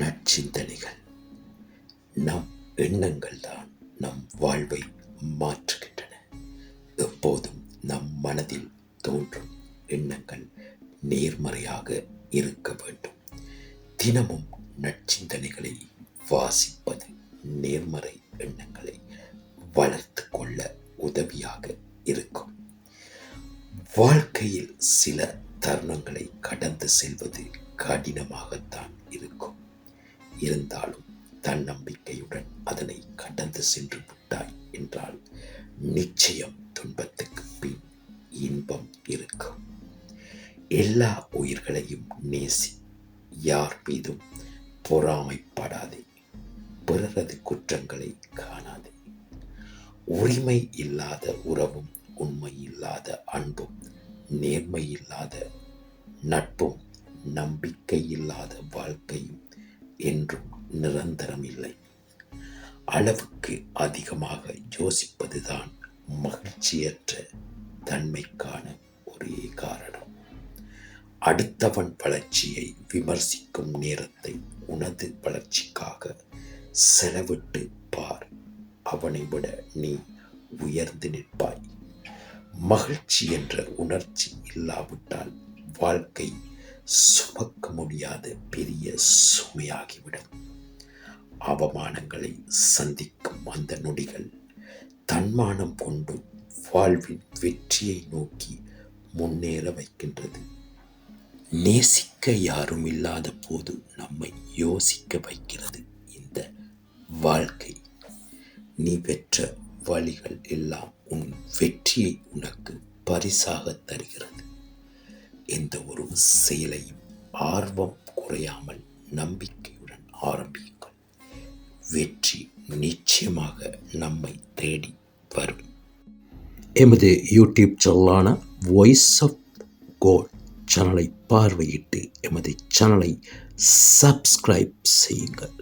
நற்சிந்தனைகள் நம் எண்ணங்கள் தான் நம் வாழ்வை மாற்றுகின்றன. எப்போதும் நம் மனதில் தோன்றும் எண்ணங்கள் நேர்மறையாக இருக்க வேண்டும். தினமும் நற்சிந்தனைகளை வாசிப்பது நேர்மறை எண்ணங்களை வளர்த்து கொள்ள உதவியாக இருக்கும். வாழ்க்கையில் சில தருணங்களை கடந்து செல்வது கடினமாகத்தான் இருக்கும். இருந்தாலும் தன்னம்பிக்கையுடன் அதனை கடந்து சென்று விட்டாய் என்றால் நிச்சயம் துன்பத்துக்கு பின் இன்பம் இருக்கும். எல்லா உயிர்களையும் நேசி யார் மீதும் பொறாமைப்படாதே. பிறரது குற்றங்களை காணாதே. உரிமை இல்லாத உறவும் உண்மை இல்லாத அன்பும் நேர்மை இல்லாத நட்பும் நம்பிக்கை இல்லாத வாழ்க்கையும் என்றும் நிரந்தரம் இல்லை அளவுக்கு அதிகமாக யோசிப்பதுதான் மகிழ்ச்சியற்ற தன்மைக்கான ஒரே காரணம். அடுத்தவன் வளர்ச்சியை விமர்சிக்கும் நேரத்தை உனது வளர்ச்சிக்காக செலவிட்டு பார். அவனை விட நீ உயர்ந்து நிற்பாய். மகிழ்ச்சி என்ற உணர்ச்சி இல்லாவிட்டால் வாழ்க்கை சுமக்க முடியாத பெரிய சுமையாகிவிடும். அவமானங்களை சந்திக்கும் அந்த நொடிகள் தன்மானம் கொண்டு வாழ்வின் வெற்றியை நோக்கி முன்னேற வைக்கின்றது. நேசிக்க யாரும் இல்லாத போது நம்மை யோசிக்க வைக்கிறது இந்த வாழ்க்கை. நீ பெற்ற வழிகள் எல்லாம் உன் வெற்றியை உனக்கு பரிசாக தருகிறது. எந்த ஒரு செயலையும் ஆர்வம் குறையாமல் நம்பிக்கையுடன் ஆரம்பியுங்கள். வெற்றி நிச்சயமாக நம்மை தேடி வரும். எமது யூடியூப் சேனலான வாய்ஸ் ஆஃப் கோட் சேனலை பார்வையிட்டு எமது சேனலை சப்ஸ்கிரைப் செய்யுங்கள்.